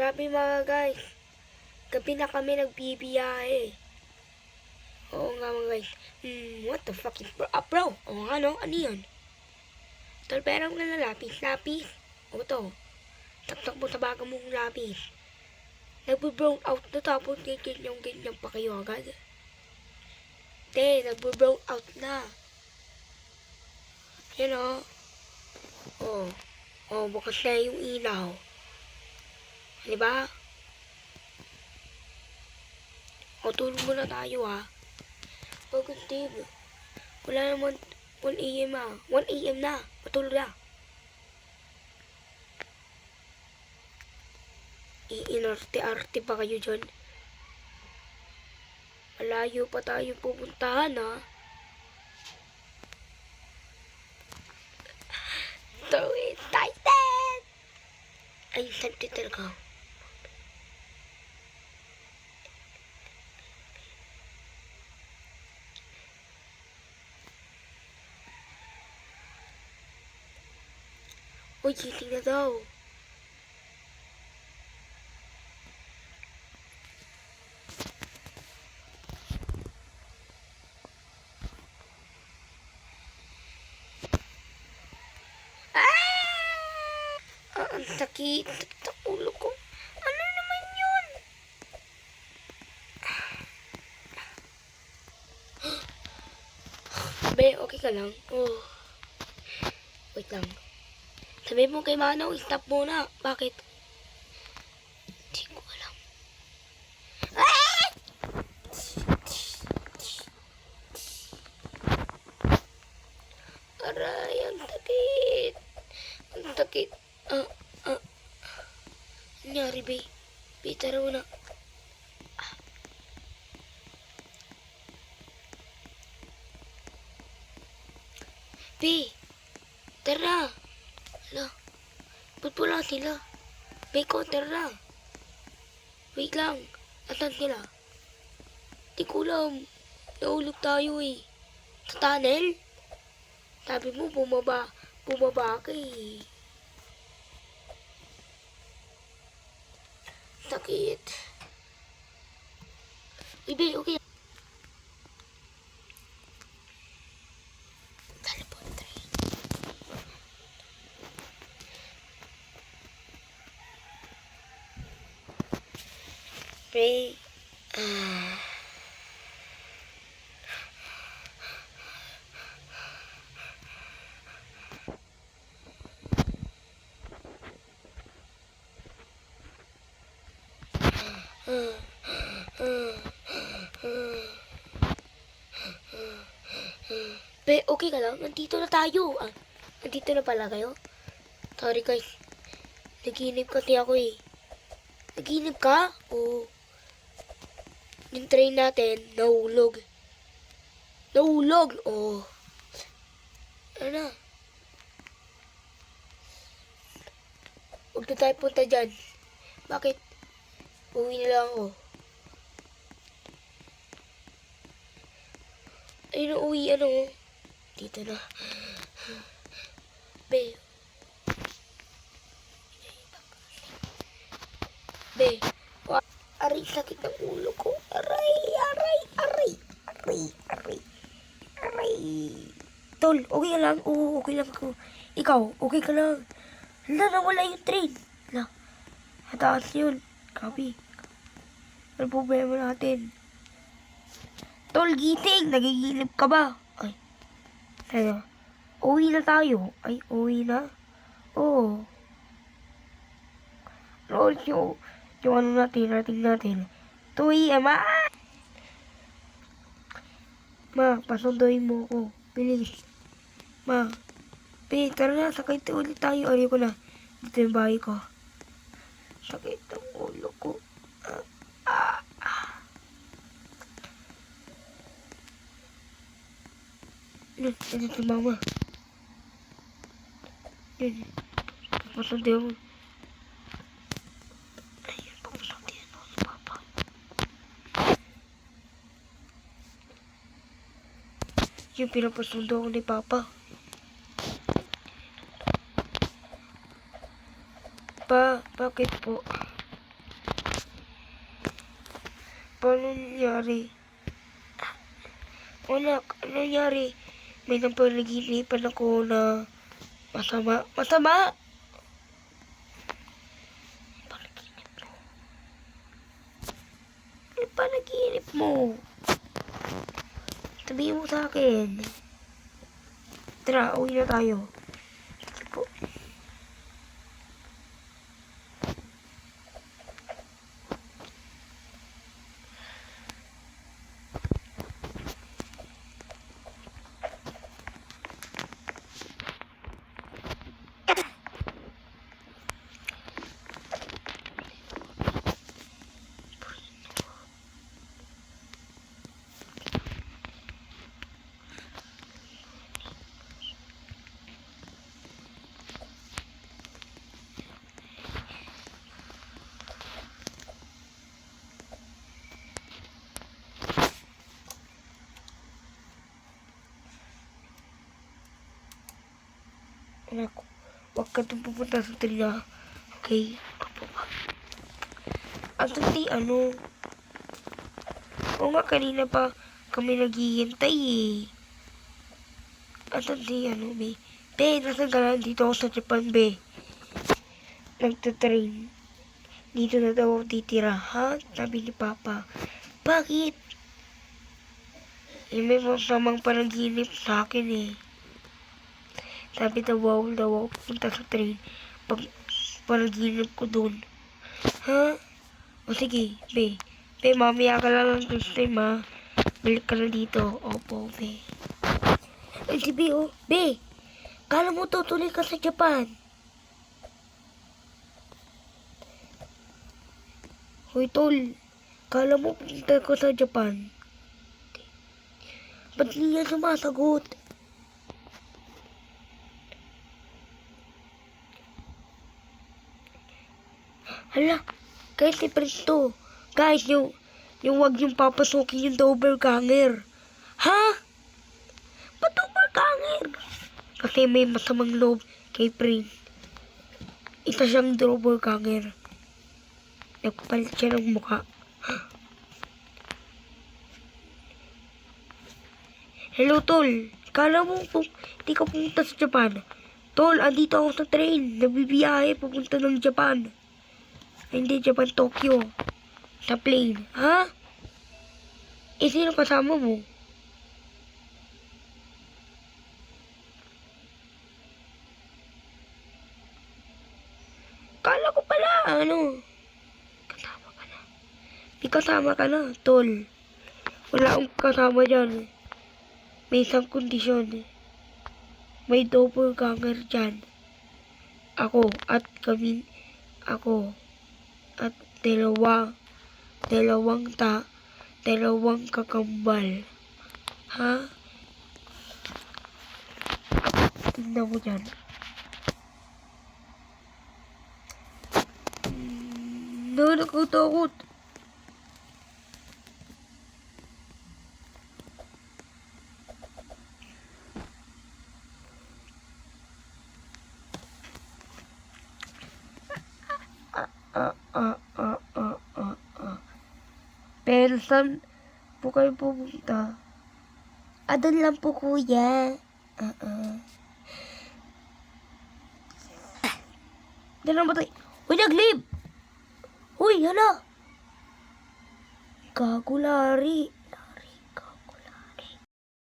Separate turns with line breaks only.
Grabe mga guys. Gabi na kami nagbibiyahe. Oo nga mga guys. Hmm, what the fuck bro? Ah, bro. Oo nga no? Ano yun? Tol, pero nga na lapis. Lapis. O to. Taktak mo sa baga mong lapis. Nagbo-brown out na tapos ganyan-ganyan pa kayo agad. Te, nagbo-brown out na. Yan o. Oh. Oh, bukas na yung ilaw. Di ba? O, tulog muna tayo ha. Bakit, Steve? Wala naman 1 a.m. ah. 1 a.m. na. Matulog na. Iinarte-arte pa kayo dyan. Malayo pa tayo pupuntahan ha. So excited! Ay, excited talaga. Uy, cheating na daw. Ang sakit. Sakit ang ulo ko. Ano naman yun? Be, okay ka lang? Oh. Wait lang. Sabi mo kay Manong, stop muna. Bakit? Hindi ko alam. Ah! Aray, ang sakit. Ang sakit. Ah, ah. Nangyari, be. Be, tara muna. Ah. Be, tara. Hala, ba't wala sila? Be, ko, tara. Wait lang. Asan sila? Di ko alam. Naulog tayo eh. Sa tunnel? Sabi mo, bumaba. Bumaba ka eh. Sakit. Ibe, okay. Ah. Be, okay ka lang? Nandito na tayo. Ah, nandito na pala kayo? Sorry guys. Naginip kasi ako eh. Naginip ka? Oo. Yung train natin, nahulog. Nahulog? Oo. Ano? Huwag na tayo punta dyan. Bakit? Uwi na lang ako. Ay, na uwi, ano? Dito na. Be. Aray, sakit ng ulo ko. Aray, aray, aray. Aray, aray. Aray. Tol, okay ka lang? Oo, okay lang ako. Ikaw, okay ka lang? Hala, nawala yung train. Hala, hataas yun. Copy. Ano problema natin? Tol, giting! Nagigilip ka ba? Ay. Ano? Uwi na tayo. Ay, uwi na? Oo. Lord, yung, yung ano natin, rating natin. 2 a.m. Ah! Ma, pasunduin mo ko. Bilis. Ma. Be, tara na, sakay tayo ulit tayo. Ari ko na. Dito yung bahay ko. Sakit ang ulo ko. Ah, ah, ah. Yun, yun si mama. Yun. Papasunti ako. Ayun, papasunti ako si papa. Yung pinapasundo ako ni papa. Pa, bakit po? Paano nangyari? Wala, ano nangyari? May napanaginipan ako na masama. Masama! Panaginip mo. Panaginip mo? Sabihin mo sa akin. Tara, uwi na tayo. Anak, huwag ka doon pupunta sa. Okay? Apo ka. At hindi, ano? Oo nga, kanina pa kami naghihintay eh. Hindi, ano, be. Be, nasan ka na? Dito ako sa Japan, be. Nagtatrain. Dito na daw ako titira, ha? Sabi ni Papa. Bakit? Eh, may masamang panaginip sa akin eh. Sabi na bawal daw ako pupunta sa train pag panaginip ko dun. Ha? O sige, be. Be, mamaya ka lang ng this time ha. Balik ka na dito. Opo, be. Ay, si Be, oh. Be, kala mo tutuloy ka sa Japan. Hoy, tol. Kala mo pupunta ko sa Japan. Ba't niya sumasagot? Hala, guys, different to. Guys, yung, yung wag yung papasukin yung doppelganger. Ha? Ba't doppelganger? Kasi may masamang loob kay Prince. Isa siyang doppelganger. Nagpalit siya ng mukha. Hello, Tol. Kala mo po, di ka pumunta sa Japan. Tol, andito ako sa train. Nabibiyahe pupunta ng Japan. Hindi, Japan, Tokyo. Sa plane. Ha? Eh, sino kasama mo? Kala ko pala, ano? Kasama ka na. Di kasama ka na, tol. Wala akong kasama dyan. May isang kondisyon. May doppelganger dyan. Ako at kami, ako dalawa, dalawang ta, dalawang kakambal. Ha? Tingnan mo dyan. Hmm, No, nakatakot. ah, ah. Pero saan po kayo pupunta? Ah, doon lang po kuya. Ah, ah. Doon lang ba tayo? Uy, naglib! Uy, hala! Gago, Lari.